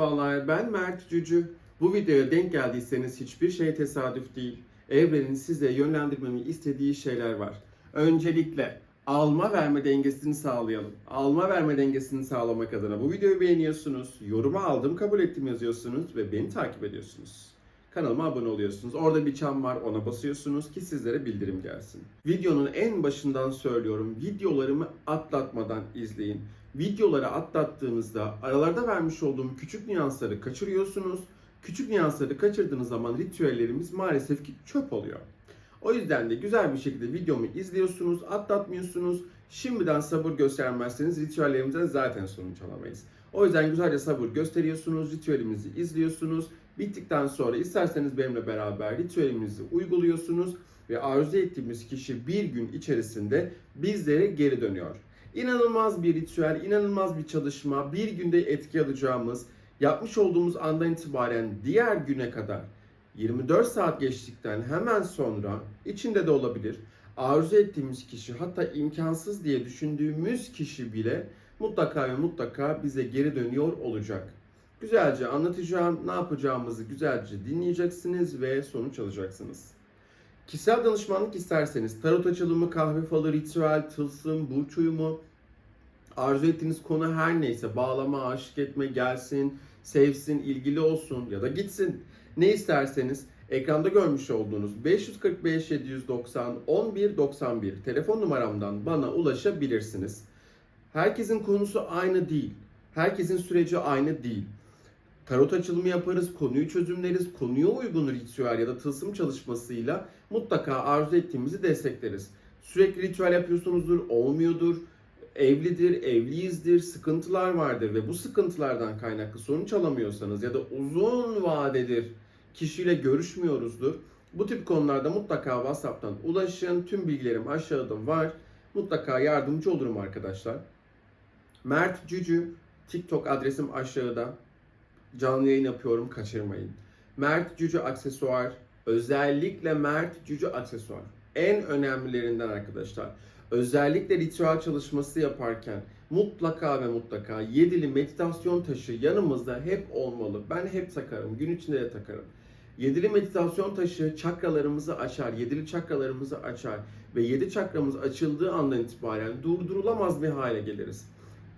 merhabalar, ben Mert Cücü. Bu videoya denk geldiyseniz hiçbir şey tesadüf değil. Evrenin size yönlendirmemi istediği şeyler var. Öncelikle alma verme dengesini sağlayalım. Alma verme dengesini sağlamak adına bu videoyu beğeniyorsunuz, yoruma aldım kabul ettim yazıyorsunuz ve beni takip ediyorsunuz. Kanalıma abone oluyorsunuz. Orada bir çan var ona basıyorsunuz ki sizlere bildirim gelsin. Videonun en başından söylüyorum. Videolarımı atlatmadan izleyin. Videoları atlattığınızda aralarda vermiş olduğum küçük nüansları kaçırıyorsunuz. Küçük nüansları kaçırdığınız zaman ritüellerimiz maalesef ki çöp oluyor. O yüzden de güzel bir şekilde videomu izliyorsunuz, atlatmıyorsunuz. Şimdiden sabır göstermezseniz ritüellerimizden zaten sonuç alamayız. O yüzden güzelce sabır gösteriyorsunuz, ritüelimizi izliyorsunuz. Bittikten sonra isterseniz benimle beraber ritüelimizi uyguluyorsunuz ve arzu ettiğimiz kişi bir gün içerisinde bizlere geri dönüyor. İnanılmaz bir ritüel, inanılmaz bir çalışma, bir günde etki alacağımız, yapmış olduğumuz andan itibaren diğer güne kadar 24 saat geçtikten hemen sonra içinde de olabilir. Arzu ettiğimiz kişi hatta imkansız diye düşündüğümüz kişi bile mutlaka ve mutlaka bize geri dönüyor olacak. Güzelce anlatacağım, ne yapacağımızı güzelce dinleyeceksiniz ve sonuç alacaksınız. Kişisel danışmanlık isterseniz tarot açılımı, kahve falı, ritüel, tılsım, burç uyumu, arzu ettiğiniz konu her neyse bağlama, aşık etme, gelsin, sevsin, ilgili olsun ya da gitsin. Ne isterseniz ekranda görmüş olduğunuz 545 790 11 91 telefon numaramdan bana ulaşabilirsiniz. Herkesin konusu aynı değil. Herkesin süreci aynı değil. Tarot açılımı yaparız, konuyu çözümleriz, konuya uygun ritüel ya da tılsım çalışmasıyla mutlaka arzu ettiğimizi destekleriz. Sürekli ritüel yapıyorsunuzdur, olmuyordur, evlidir, evliyizdir, sıkıntılar vardır ve bu sıkıntılardan kaynaklı sonuç alamıyorsanız ya da uzun vadedir kişiyle görüşmüyoruzdur. Bu tip konularda mutlaka WhatsApp'tan ulaşın. Tüm bilgilerim aşağıda var. Mutlaka yardımcı olurum arkadaşlar. Mert Cücü TikTok adresim aşağıda. Canlı yayın yapıyorum kaçırmayın. Mert Cücü aksesuar. Özellikle Mert Cücü aksesuar. En önemlilerinden arkadaşlar. Özellikle ritüel çalışması yaparken mutlaka ve mutlaka yedili meditasyon taşı yanımızda hep olmalı. Ben hep takarım. Gün içinde de takarım. Yedili meditasyon taşı çakralarımızı açar, yedili çakralarımızı açar ve yedi çakramız açıldığı andan itibaren durdurulamaz bir hale geliriz.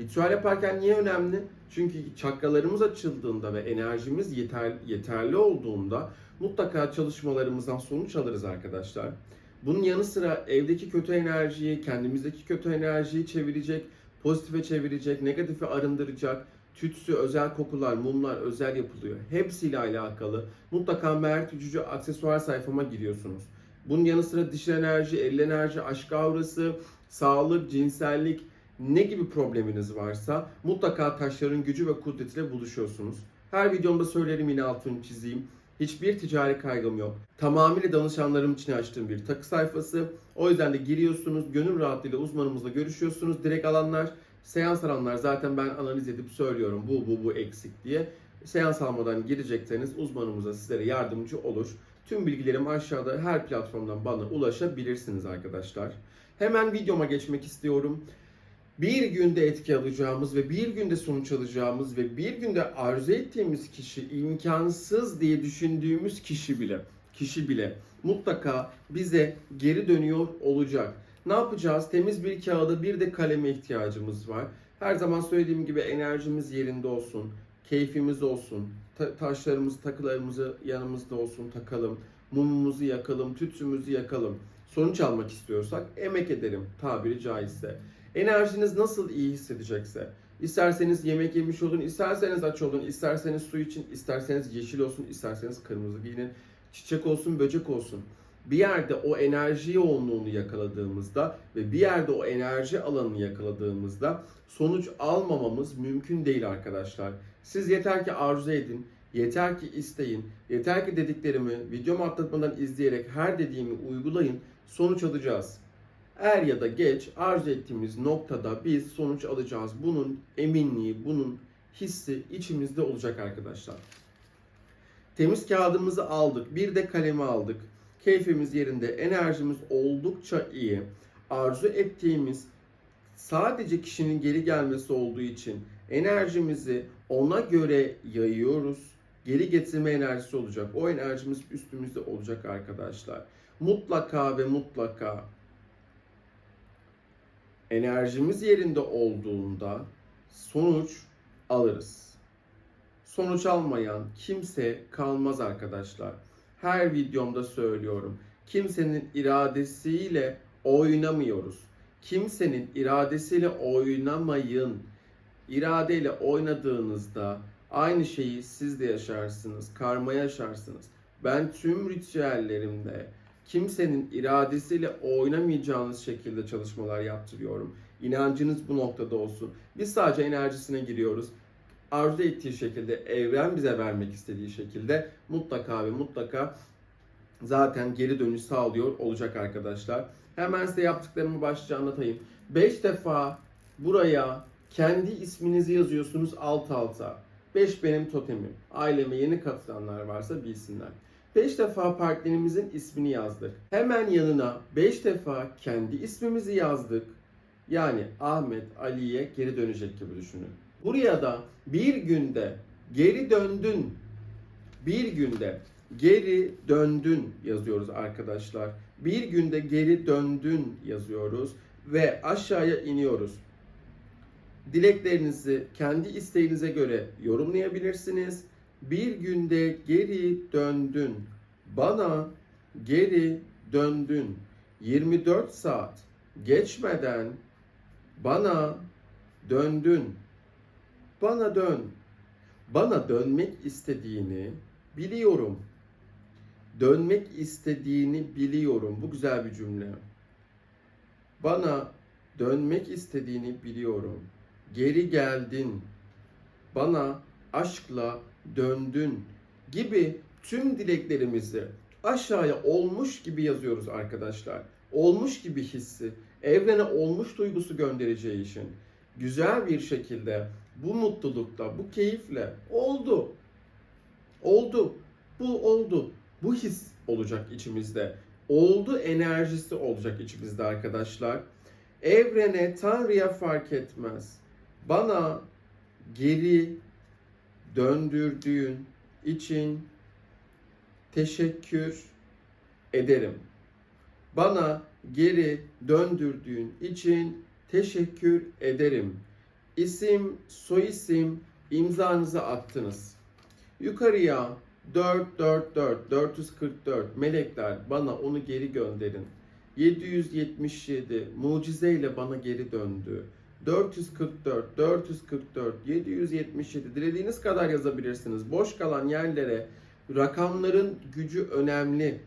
Ritüel yaparken niye önemli? Çünkü çakralarımız açıldığında ve enerjimiz yeter, yeterli olduğunda mutlaka çalışmalarımızdan sonuç alırız arkadaşlar. Bunun yanı sıra evdeki kötü enerjiyi, kendimizdeki kötü enerjiyi çevirecek, pozitife çevirecek, negatifi arındıracak, tütsü, özel kokular, mumlar özel yapılıyor. Hepsiyle alakalı mutlaka Mert Cücü aksesuar sayfama giriyorsunuz. Bunun yanı sıra dişil enerji, el enerji, aşk aurası, sağlık, cinsellik, ne gibi probleminiz varsa mutlaka taşların gücü ve kudretiyle buluşuyorsunuz. Her videomda söylerim yine altını çizeyim. Hiçbir ticari kaygım yok. Tamamıyla danışanlarım için açtığım bir takı sayfası. O yüzden de giriyorsunuz, gönül rahatlığıyla uzmanımızla görüşüyorsunuz. Direkt alanlar, seans alanlar zaten ben analiz edip söylüyorum bu bu bu eksik diye. Seans almadan girecekseniz uzmanımıza sizlere yardımcı olur. Tüm bilgilerim aşağıda her platformdan bana ulaşabilirsiniz arkadaşlar. Hemen videoma geçmek istiyorum bir günde etki alacağımız ve bir günde sonuç alacağımız ve bir günde arzu ettiğimiz kişi imkansız diye düşündüğümüz kişi bile kişi bile mutlaka bize geri dönüyor olacak. Ne yapacağız? Temiz bir kağıda bir de kaleme ihtiyacımız var. Her zaman söylediğim gibi enerjimiz yerinde olsun, keyfimiz olsun, ta- taşlarımız, takılarımızı yanımızda olsun, takalım, mumumuzu yakalım, tütsümüzü yakalım. Sonuç almak istiyorsak emek edelim tabiri caizse. Enerjiniz nasıl iyi hissedecekse, isterseniz yemek yemiş olun, isterseniz aç olun, isterseniz su için, isterseniz yeşil olsun, isterseniz kırmızı giyinin, çiçek olsun, böcek olsun. Bir yerde o enerji yoğunluğunu yakaladığımızda ve bir yerde o enerji alanını yakaladığımızda sonuç almamamız mümkün değil arkadaşlar. Siz yeter ki arzu edin, yeter ki isteyin, yeter ki dediklerimi videomu atlatmadan izleyerek her dediğimi uygulayın, sonuç alacağız. Er ya da geç arzu ettiğimiz noktada biz sonuç alacağız. Bunun eminliği, bunun hissi içimizde olacak arkadaşlar. Temiz kağıdımızı aldık. Bir de kalemi aldık. Keyfimiz yerinde. Enerjimiz oldukça iyi. Arzu ettiğimiz sadece kişinin geri gelmesi olduğu için enerjimizi ona göre yayıyoruz. Geri getirme enerjisi olacak. O enerjimiz üstümüzde olacak arkadaşlar. Mutlaka ve mutlaka enerjimiz yerinde olduğunda sonuç alırız. Sonuç almayan kimse kalmaz arkadaşlar. Her videomda söylüyorum. Kimsenin iradesiyle oynamıyoruz. Kimsenin iradesiyle oynamayın. İradeyle oynadığınızda aynı şeyi siz de yaşarsınız. Karma yaşarsınız. Ben tüm ritüellerimde kimsenin iradesiyle oynamayacağınız şekilde çalışmalar yaptırıyorum. İnancınız bu noktada olsun. Biz sadece enerjisine giriyoruz arzu ettiği şekilde, evren bize vermek istediği şekilde mutlaka ve mutlaka zaten geri dönüş sağlıyor olacak arkadaşlar. Hemen size yaptıklarımı başlıca anlatayım. 5 defa buraya kendi isminizi yazıyorsunuz alt alta. 5 benim totemim. Aileme yeni katılanlar varsa bilsinler. 5 defa partnerimizin ismini yazdık. Hemen yanına 5 defa kendi ismimizi yazdık. Yani Ahmet Ali'ye geri dönecek gibi düşünün. Buraya da bir günde geri döndün. Bir günde geri döndün yazıyoruz arkadaşlar. Bir günde geri döndün yazıyoruz ve aşağıya iniyoruz. Dileklerinizi kendi isteğinize göre yorumlayabilirsiniz. Bir günde geri döndün. Bana geri döndün. 24 saat geçmeden bana döndün. Bana dön. Bana dönmek istediğini biliyorum. Dönmek istediğini biliyorum. Bu güzel bir cümle. Bana dönmek istediğini biliyorum. Geri geldin. Bana aşkla döndün gibi tüm dileklerimizi aşağıya olmuş gibi yazıyoruz arkadaşlar. Olmuş gibi hissi, evrene olmuş duygusu göndereceği için güzel bir şekilde bu mutlulukla, bu keyifle oldu. Oldu. Bu oldu. Bu his olacak içimizde. Oldu enerjisi olacak içimizde arkadaşlar. Evrene, Tanrı'ya fark etmez. Bana geri döndürdüğün için teşekkür ederim. Bana geri döndürdüğün için teşekkür ederim. İsim, soyisim imzanızı attınız. Yukarıya 444 444 melekler bana onu geri gönderin. 777 mucizeyle bana geri döndü. 444 444 777 dilediğiniz kadar yazabilirsiniz. Boş kalan yerlere rakamların gücü önemli.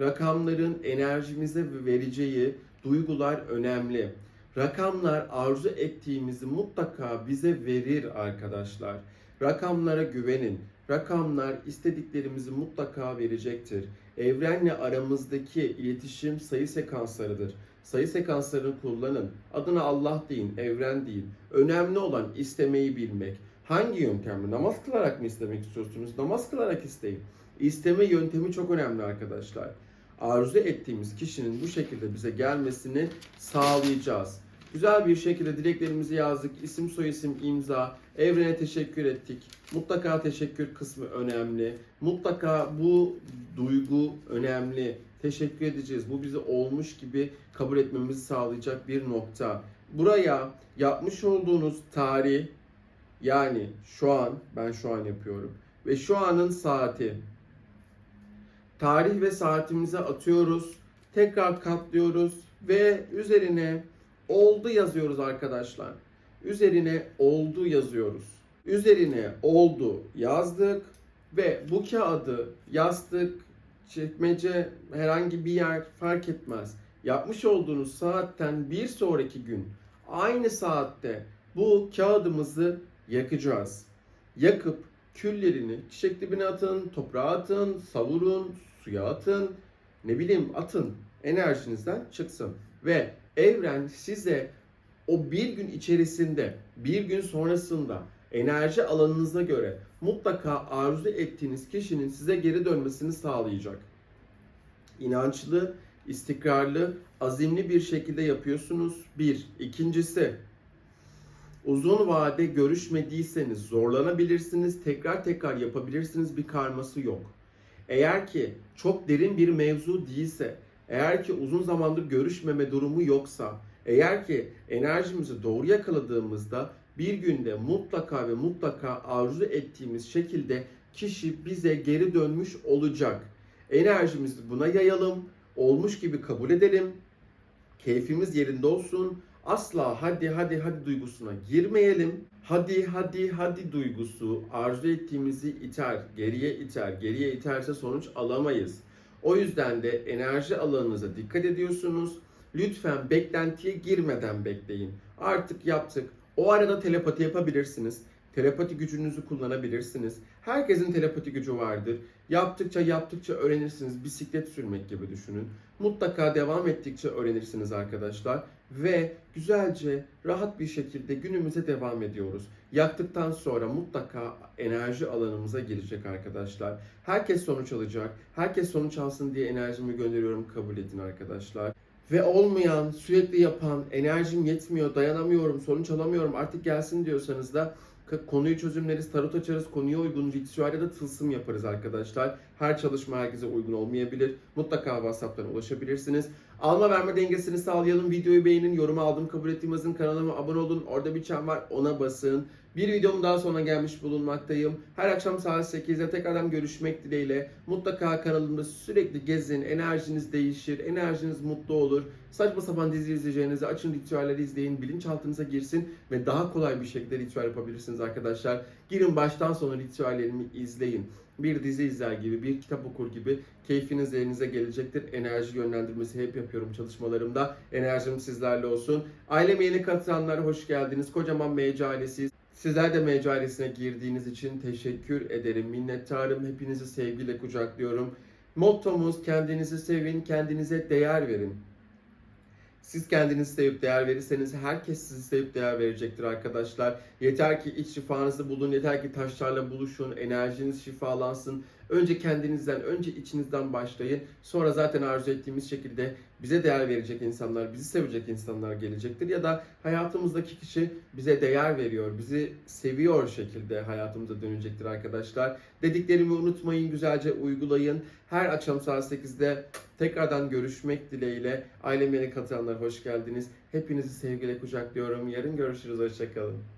Rakamların enerjimize vereceği duygular önemli. Rakamlar arzu ettiğimizi mutlaka bize verir arkadaşlar. Rakamlara güvenin. Rakamlar istediklerimizi mutlaka verecektir. Evrenle aramızdaki iletişim sayı sekanslarıdır. Sayı sekanslarını kullanın. Adına Allah deyin, evren deyin. Önemli olan istemeyi bilmek. Hangi yöntemle? Namaz kılarak mı istemek istiyorsunuz? Namaz kılarak isteyin. İsteme yöntemi çok önemli arkadaşlar. Arzu ettiğimiz kişinin bu şekilde bize gelmesini sağlayacağız. Güzel bir şekilde dileklerimizi yazdık. İsim, soyisim, imza. Evrene teşekkür ettik. Mutlaka teşekkür kısmı önemli. Mutlaka bu duygu önemli. Teşekkür edeceğiz. Bu bizi olmuş gibi kabul etmemizi sağlayacak bir nokta. Buraya yapmış olduğunuz tarih yani şu an ben şu an yapıyorum ve şu anın saati tarih ve saatimize atıyoruz. Tekrar katlıyoruz ve üzerine oldu yazıyoruz arkadaşlar. Üzerine oldu yazıyoruz. Üzerine oldu yazdık ve bu kağıdı yastık, çekmece, herhangi bir yer fark etmez. Yapmış olduğunuz saatten bir sonraki gün aynı saatte bu kağıdımızı yakacağız. Yakıp küllerini çiçek dibine atın, toprağa atın, savurun, suya atın, ne bileyim atın. enerjinizden çıksın. Ve evren size o bir gün içerisinde, bir gün sonrasında enerji alanınıza göre mutlaka arzu ettiğiniz kişinin size geri dönmesini sağlayacak. İnançlı, istikrarlı, azimli bir şekilde yapıyorsunuz. Bir. İkincisi, uzun vade görüşmediyseniz zorlanabilirsiniz, tekrar tekrar yapabilirsiniz bir karması yok. Eğer ki çok derin bir mevzu değilse, eğer ki uzun zamandır görüşmeme durumu yoksa, eğer ki enerjimizi doğru yakaladığımızda bir günde mutlaka ve mutlaka arzu ettiğimiz şekilde kişi bize geri dönmüş olacak. Enerjimizi buna yayalım, olmuş gibi kabul edelim, keyfimiz yerinde olsun. Asla hadi hadi hadi duygusuna girmeyelim. Hadi hadi hadi duygusu arzu ettiğimizi iter, geriye iter. Geriye iterse sonuç alamayız. O yüzden de enerji alanınıza dikkat ediyorsunuz. Lütfen beklentiye girmeden bekleyin. Artık yaptık. O arada telepati yapabilirsiniz. Telepati gücünüzü kullanabilirsiniz. Herkesin telepati gücü vardır. Yaptıkça yaptıkça öğrenirsiniz. Bisiklet sürmek gibi düşünün. Mutlaka devam ettikçe öğrenirsiniz arkadaşlar. Ve güzelce, rahat bir şekilde günümüze devam ediyoruz. Yaktıktan sonra mutlaka enerji alanımıza girecek arkadaşlar. Herkes sonuç alacak. Herkes sonuç alsın diye enerjimi gönderiyorum. Kabul edin arkadaşlar. Ve olmayan, sürekli yapan, enerjim yetmiyor, dayanamıyorum, sonuç alamıyorum artık gelsin diyorsanız da konuyu çözümleriz, tarot açarız, konuya uygun ritüel ya da tılsım yaparız arkadaşlar. Her çalışma herkese uygun olmayabilir. Mutlaka WhatsApp'tan ulaşabilirsiniz. Alma verme dengesini sağlayalım. Videoyu beğenin, yorumu aldım, kabul ettiğim yazın. Kanalıma abone olun. Orada bir çan var, ona basın. Bir videomun daha sonuna gelmiş bulunmaktayım. Her akşam saat 8'de tekrardan görüşmek dileğiyle. Mutlaka kanalımda sürekli gezin, enerjiniz değişir, enerjiniz mutlu olur. Saçma sapan dizi izleyeceğinizi açın ritüelleri izleyin, bilinçaltınıza girsin ve daha kolay bir şekilde ritüel yapabilirsiniz arkadaşlar. Girin baştan sona ritüellerimi izleyin. Bir dizi izler gibi, bir kitap okur gibi keyfiniz elinize gelecektir. Enerji yönlendirmesi hep yapıyorum çalışmalarımda. Enerjim sizlerle olsun. Aileme yeni katılanlar hoş geldiniz. Kocaman MC ailesiyiz. Sizler de MC ailesine girdiğiniz için teşekkür ederim. Minnettarım. Hepinizi sevgiyle kucaklıyorum. Mottomuz kendinizi sevin, kendinize değer verin. Siz kendinizi sevip değer verirseniz herkes sizi sevip değer verecektir arkadaşlar. Yeter ki iç şifanızı bulun, yeter ki taşlarla buluşun, enerjiniz şifalansın. Önce kendinizden, önce içinizden başlayın. Sonra zaten arzu ettiğimiz şekilde bize değer verecek insanlar, bizi sevecek insanlar gelecektir. Ya da hayatımızdaki kişi bize değer veriyor, bizi seviyor şekilde hayatımıza dönecektir arkadaşlar. Dediklerimi unutmayın, güzelce uygulayın. Her akşam saat 8'de tekrardan görüşmek dileğiyle. Aileme yeni katılanlar hoş geldiniz. Hepinizi sevgiyle kucaklıyorum. Yarın görüşürüz, hoşçakalın.